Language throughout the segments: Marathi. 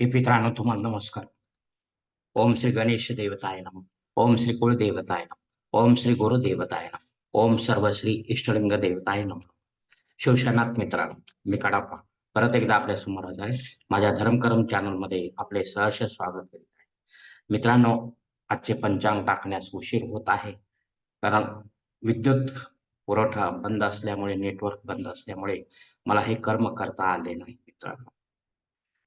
हे पित्रांनो तुम्हाला नमस्कार. ओम श्री गणेश देवताय नम. ओम श्री कुलदेवताय नम. ओम श्री गुरुदेवताय नम. ओम सर्व श्री इष्टलिंग देवताय नम. शिवशनाथ मित्रांनो मी कडापा परत एकदा आपल्यासमोर आलो आहे माझ्या धर्मकरम चॅनलमध्ये आपले सहर्ष स्वागत करीत आहे. मित्रांनो आजचे पंचांग टाकण्यास उशीर होत आहे. कारण विद्युत पुरवठा बंद असल्यामुळे नेटवर्क बंद असल्यामुळे मला हे कर्म करता आले नाही मित्रांनो.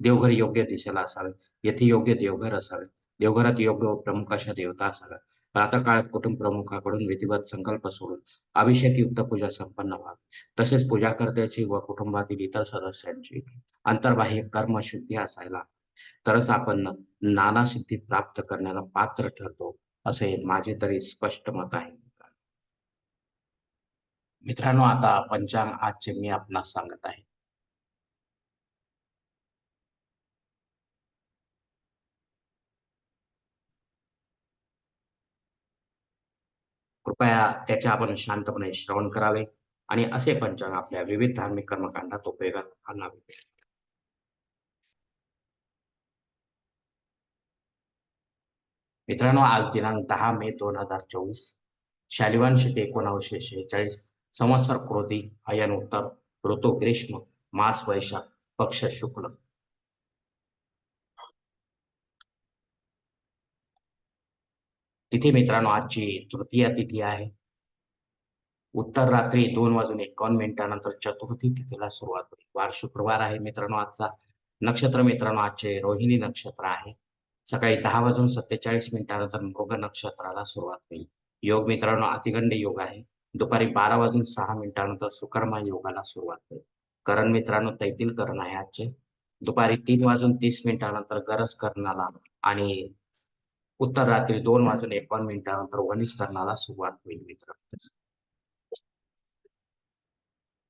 देवघर योग्य दिशेला असावे. येथे योग्य देवघर असावे. देवघरात योग्य प्रमुख अशा देवता असाव्या प्रातःकाळात कुटुंब प्रमुखाकडून विधिवत संकल्प सोडून अभिषेक युक्त पूजा संपन्न व्हावी. तसेच पूजाकर्त्याची व कुटुंबातील इतर सदस्यांची अंतर्बाह्य कर्मशुद्धी असायला तरच आपण नाना सिद्धी प्राप्त करण्याला पात्र ठरतो असे माझे तरी स्पष्ट मत आहे. मित्रांनो आता पंचांग आजचे मी आपणास सांगत आहे. कृपया त्याचे आपण शांतपणे श्रवण करावे आणि असे पंचांग आपल्या विविध धार्मिक कर्मकांडात उपयोगात आणावे. मित्रांनो आज दिनांक दहा मे दोन हजार चोवीस शालिवान शके एकोणावीसशे शेहेचाळीस संवत्सर क्रोधी अयन उत्तर ऋतू ग्रीष्म मास वैशाख पक्ष शुक्ल तिथे मित्रांनो आजची तृतीय तिथी आहे. उत्तर रात्री दोन वाजून एकावन्न मिनिटानंतर चतुर्थी तिथीला सुरुवात होईल. वार शुक्रवार आहे मित्रांनो आजचा. नक्षत्र मित्रांनो आजचे रोहिणी नक्षत्र आहे. सकाळी दहा वाजून सत्तेचाळीस मिनिटानंतर मृग नक्षत्राला सुरुवात होईल. योग मित्रांनो अतिगंड योग आहे. दुपारी बारा वाजून सहा मिनिटानंतर सुकर्मा योगाला सुरुवात होईल. करण मित्रांनो तैतील करण आहे आजचे. दुपारी तीन वाजून तीस मिनिटानंतर गरज करणाला आणि उत्तर रात्री दोन वाजून एकावन्न मिनिटानंतर वनिस्तरणाला सुरुवात होईल मित्र.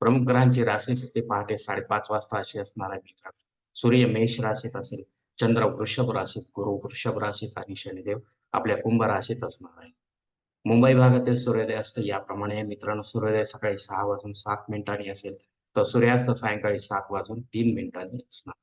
प्रमुख ग्रहांची राशी स्थिती पहाटे साडेपाच वाजता अशी असणार आहे मित्र. सूर्य मेष राशीत असेल चंद्र वृषभ राशीत गुरु वृषभ राशीत आणि शनिदेव आपल्या कुंभ राशीत असणार आहे. मुंबई भागातील सूर्योदय असतो याप्रमाणे मित्रांनो. सूर्योदय सकाळी सहा वाजून सात मिनिटांनी असेल तर सूर्यास्त सायंकाळी सात वाजून तीन मिनिटांनी असणार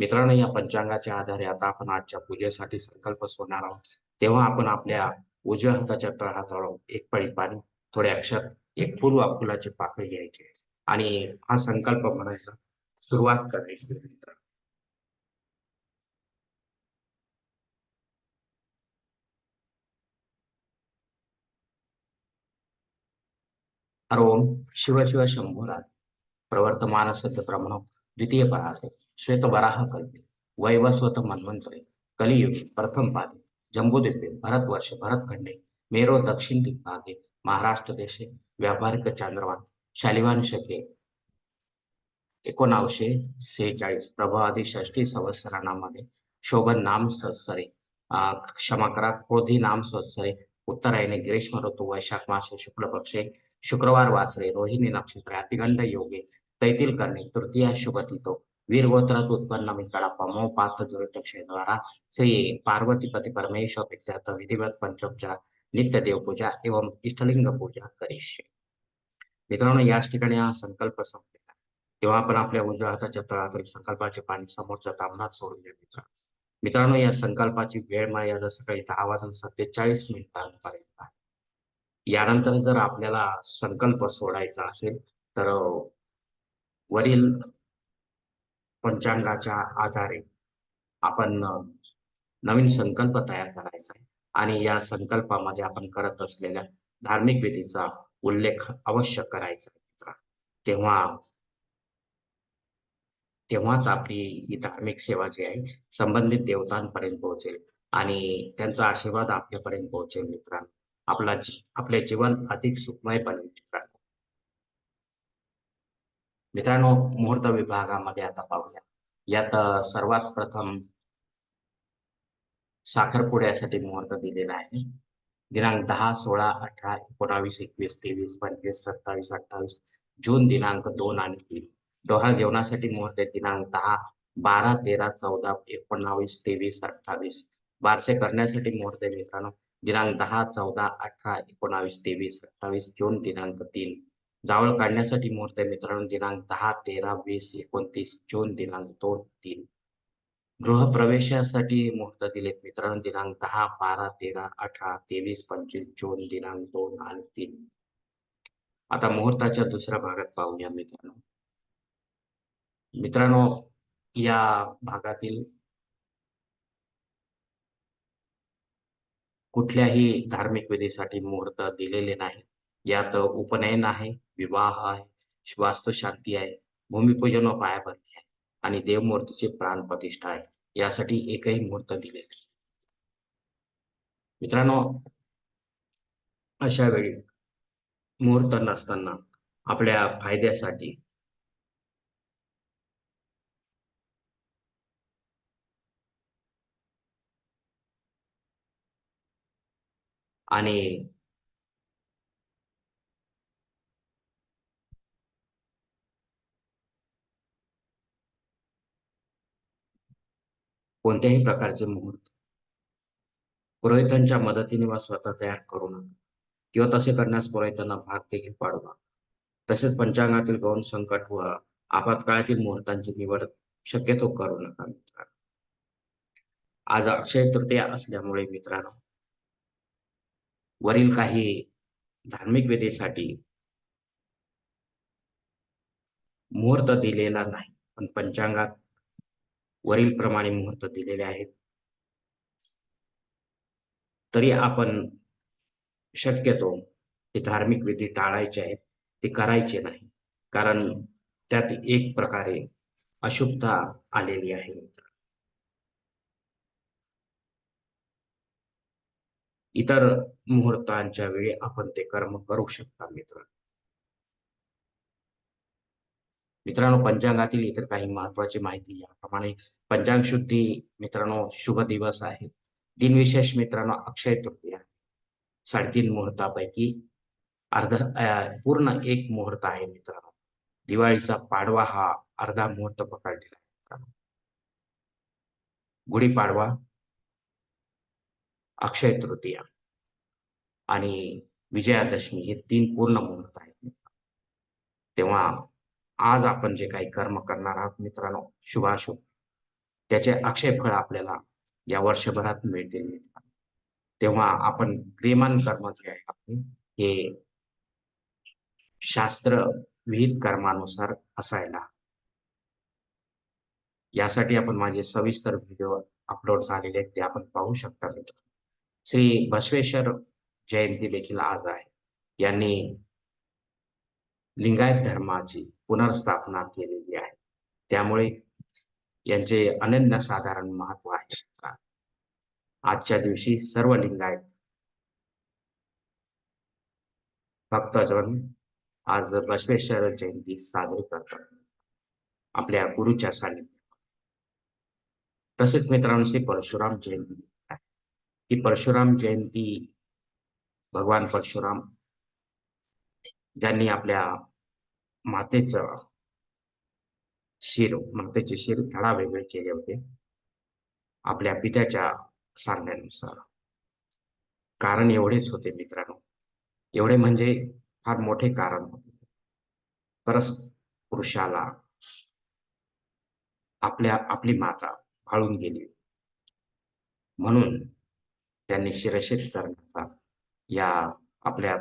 मित्रांनो या पंचांगाच्या आधारे आता आपण आजच्या पूजेसाठी संकल्प सोडणार आहोत. तेव्हा आपण आपल्या उजव्या हाताच्या तळहातावर एक पळी पाणी थोडे अक्षर एक पूर्व फुलाची पाकळी घ्यायची आणि हा संकल्प म्हणायचा सुरुवात करायची मित्र ओम शिव शिव शंभुराज प्रवर्तमान सत्य प्रमाण द्वितीय परासे श्वेत वराह कल्पे वैवस्वत मन्वंतरे कलियुग प्रथम पादे जम्बूद्वीपे भरतवर्ष भरतखंडे मेरो दक्षिण दिग्भागे महाराष्ट्र देशे व्यावहारिक चांद्रवान शालिवान शके एकोणावशे सेहेचाळीस प्रभावादी षष्टी संवत्सरामध्ये शोभन नाम संवत्सरे क्षमा करा क्रोधी नाम संवत्सरे उत्तरायणे ग्रीष्म ऋतू वैशाख मासे शुक्ल पक्षे शुक्रवार वासरे रोहिणी नक्षत्र अतिगंड योगे तैतील करणे तृतीय शुभतितो वीरगोत्रात उत्पन्न मिकळापा मो पात्र द्वारा श्री पार्वतीपती परमेश्वर पित्यात विधिवत पंचोपचार नित्य देवपूजा एवं इष्टलिंग पूजा करिष्ये मित्रांनो याच ठिकाणी हा संकल्प संपलेला तेव्हा आपण आपल्या उजव्या हाताच्या तळातून संकल्पाचे पाणी समोरच्या तामणात सोडून द्या मित्र मित्रांनो या संकल्पाची वेळ मर्यादा सकाळी दहा वाजून सत्तेचाळीस मिनिटांपर्यंत आहे. यानंतर जर आपल्याला संकल्प सोडायचा असेल तर वरील पंचांगाच्या आधारे आपण नवीन संकल्प तयार करायचा आहे. आणि या संकल्पामध्ये आपण करत असलेल्या धार्मिक विधीचा उल्लेख अवश्य करायचा आहे तेव्हा तेव्हाच आपली ही धार्मिक सेवा जी आहे संबंधित देवतांपर्यंत पोहोचेल. आणि त्यांचा आशीर्वाद आपल्यापर्यंत पोहोचेल मित्रांनो आपला आपले जीवन अधिक सुखमय बनेल मित्रांनो मित्रांनो मुहूर्त विभागामध्ये आता पाहूया. यात सर्वात प्रथम साखरपुड्यासाठी मुहूर्त दिलेला आहे. दिनांक दहा सोळा अठरा एकोणावीस एकवीस तेवीस पंचवीस सत्तावीस अठ्ठावीस जून दिनांक दोन आणि तीन. डोहाळ जेवणासाठी मुहूर्त दिनांक दहा बारा तेरा चौदा एकोणावीस तेवीस अठ्ठावीस. बारसे करण्यासाठी मुहूर्त आहे मित्रांनो. दिनांक दहा चौदा अठरा एकोणावीस तेवीस अठ्ठावीस जून दिनांक तीन. जावळ काढण्यासाठी मुहूर्त मित्रांनो. दिनांक दहा तेरा वीस एकोणतीस जून दिनांक दोन तीन. गृहप्रवेशासाठी मुहूर्त दिलेत मित्रांनो. दिनांक दहा बारा तेरा अठरा तेवीस पंचवीस जून दिनांक दोन आणि तीन. आता मुहूर्ताच्या दुसऱ्या भागात पाहूया मित्रांनो. मित्रांनो या भागातील कुठल्याही धार्मिक विधीसाठी मुहूर्त दिलेले नाही यात उपनयन आहे विवाह आहे वास्तुशांती आहे भूमिपूजन व पायाभरणी आहे आणि देवमूर्तीची प्राण प्रतिष्ठा आहे. यासाठी एकही मुहूर्त दिले मित्रांनो अशा वेळी मुहूर्त नसताना आपल्या फायद्यासाठी आणि कोणत्याही प्रकारचे मुहूर्त. पुरोहितांच्या मदतीने वा स्वतः तयार करू नका. किंवा तसे करण्यास पुरोहितांना भाग देखील पाडू नका तसेच पंचांगातील गौण संकट व आपत्काळातील मुहूर्तांची निवड शक्यतो करू नका मित्रांनो. आज अक्षय तृतीया असल्यामुळे मित्रांनो वरील काही धार्मिक विधीसाठी मुहूर्त दिलेला नाही. पण पंचांगात वरील प्रमाणे मुहूर्त दिलेले आहेत. तरी आपण शक्यतो हे धार्मिक विधी टाळायचे आहेत ते करायचे नाही. कारण त्यात एक प्रकारे अशुभता आलेली आहे मित्र. इतर मुहूर्तांच्या वेळी आपण ते कर्म करू शकता मित्र. मित्रांनो पंचांगातील इतर काही महत्वाची माहिती याप्रमाणे पंचांग शुद्धी मित्रांनो शुभ दिवस आहे. दिनविशेष मित्रांनो अक्षय तृतीया. साडेतीन मुहूर्तापैकी अर्ध पूर्ण एक मुहूर्त आहे मित्रांनो. दिवाळीचा पाडवा हा अर्धा मुहूर्त पकडलेला आहे गुढीपाडवा अक्षय तृतीया आणि विजयादशमी हे तीन पूर्ण मुहूर्त आहेत तेव्हा आज आपण जे काही कर्म करणार आहोत मित्रांनो शुभाशुभ त्याचे अक्षय फळ आपल्याला या वर्षभरात मिळतील तेव्हा आपण क्रियमान कर्म जे आहे आपले हे शास्त्र विहित कर्मानुसार असायला यासाठी आपण माझे सविस्तर व्हिडिओ अपलोड झालेले आहेत ते आपण पाहू शकता मित्र श्री बसवेश्वर जयंती देखील आज आहे. यांनी लिंगायत धर्माची पुनर्स्थापना केलेली आहे. त्यामुळे यांचे अनन्यसाधारण महत्त्व आहे. आजच्या दिवशी सर्व लिंगायत भक्तजन आज बसवेश्वर जयंती साजरी करतात. आपल्या गुरुच्या सानिध्यात. तसेच मित्रांनो श्री परशुराम जयंती ही परशुराम जयंती भगवान परशुराम ज्यांनी आपल्या मातेचं शिर मातेचे शिर धडा वेगळे केले होते. आपल्या पित्याच्या सांगण्यानुसार. कारण एवढेच होते मित्रांनो. एवढे म्हणजे फार मोठे कारण होते. परस पुरुषाला आपल्या आपली माता फाळून गेली. म्हणून त्यांनी शिरशेत करण्याचा या आपल्या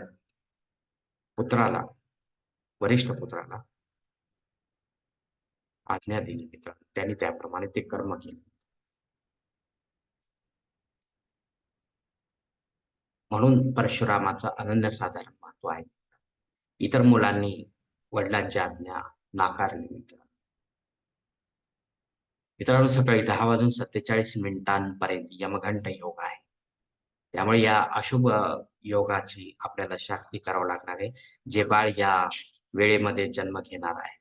पुत्राला वरिष्ठ पुत्राला आज्ञा दिली मित्र त्यांनी त्याप्रमाणे ते कर्म केले. म्हणून परशुरामाचं अनन्यसाधारण महत्त्व आहे. इतर मुलांनी वडिलांची आज्ञा नाकारली मित्र मित्रांनो सकाळी दहा वाजून सत्तेचाळीस मिनिटांपर्यंत यमघंट योग आहे. त्यामुळे या अशुभ योगाची आपल्याला शाक्ती करावं लागणार आहे. जे बाळ या वेळेमध्ये जन्म घेणार आहे.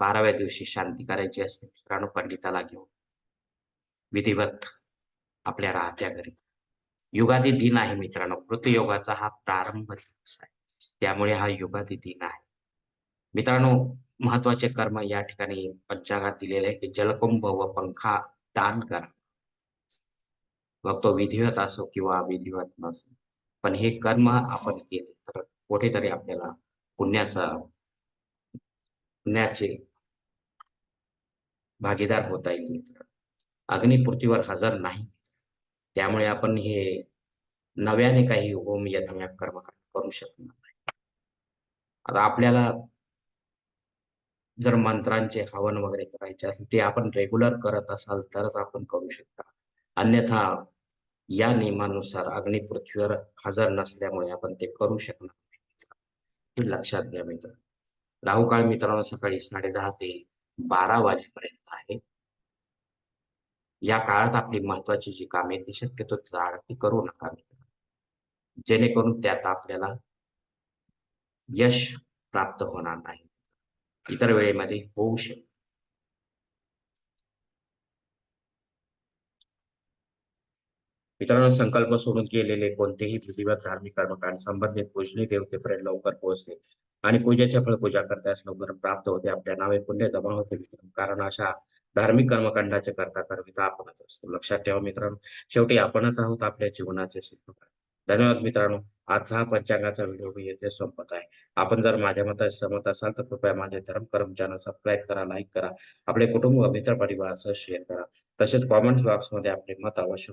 बाराव्या दिवशी शांती करायची असते मित्रांनो पंडिताला घेऊन. विधिवत आपल्या राहत्या घरी. युगादी दिन आहे मित्रांनो. कृतयोगाचा हा प्रारंभ दिवस आहे. त्यामुळे हा युगादी दिन आहे. मित्रांनो महत्त्वाचे कर्म या ठिकाणी पंचांगात दिलेले आहे की जलकुंभ व पंखा दान करा. मग तो विधिवत असो किंवा विधिवत नसो. पण हे कर्म आपण केले तर कुठेतरी आपल्याला पुण्याचा पुण्याचे भागीदार होता येईल मित्र. अग्निपूर्तीवर हजर नाही. त्यामुळे आपण हे नव्याने काही होम यज्ञ कर्म करू शकणार नाही. आता आपल्याला जर मंत्रांचे हवन वगैरे करायचे असेल ते आपण रेग्युलर करत असाल तरच आपण करू शकता. अन्यथा या नियमानुसार अग्नी पृथ्वीवर हजर नसल्यामुळे आपण ते करू शकणार हे लक्षात घ्या मित्र. राहू काळ मित्रांनो सकाळी साडे दहा ते बारा वाजेपर्यंत आहे. या काळात आपली महत्वाची जी कामे ती शक्यतो ती करू नका मित्र. जेणेकरून त्यात आपल्याला यश प्राप्त होणार नाही. इतर वेळेमध्ये होऊ शकते. मित्रांनो संकल्प सोडून केलेले कोणतेही विधिवत धार्मिक कर्मकांड संबंधित पूजनी देवतेपर्यंत लवकर पोहोचते आणि पूजेच्या फळ पूजा करण्यास लवकर प्राप्त होते. आपल्या नावे पुण्य जमा होते मित्रांनो. कारण अशा धार्मिक कर्मकांडाचे करता करविता आपणच असतो. लक्षात ठेवा मित्रांनो शेवटी आपणच आहोत आपल्या जीवनाचे शिल्पकार. धन्यवाद मित्रांनो. आजचा हा पंचांगाचा व्हिडिओ मी येथे संपत आहे. आपण जर माझ्या मता सहमत असाल तर कृपया माझे धर्म कर्म चॅनल सबस्क्राईब करा लाईक करा आपले कुटुंब मित्र परिवारासह शेअर करा. तसेच कॉमेंट बॉक्समध्ये आपले मत अवश्य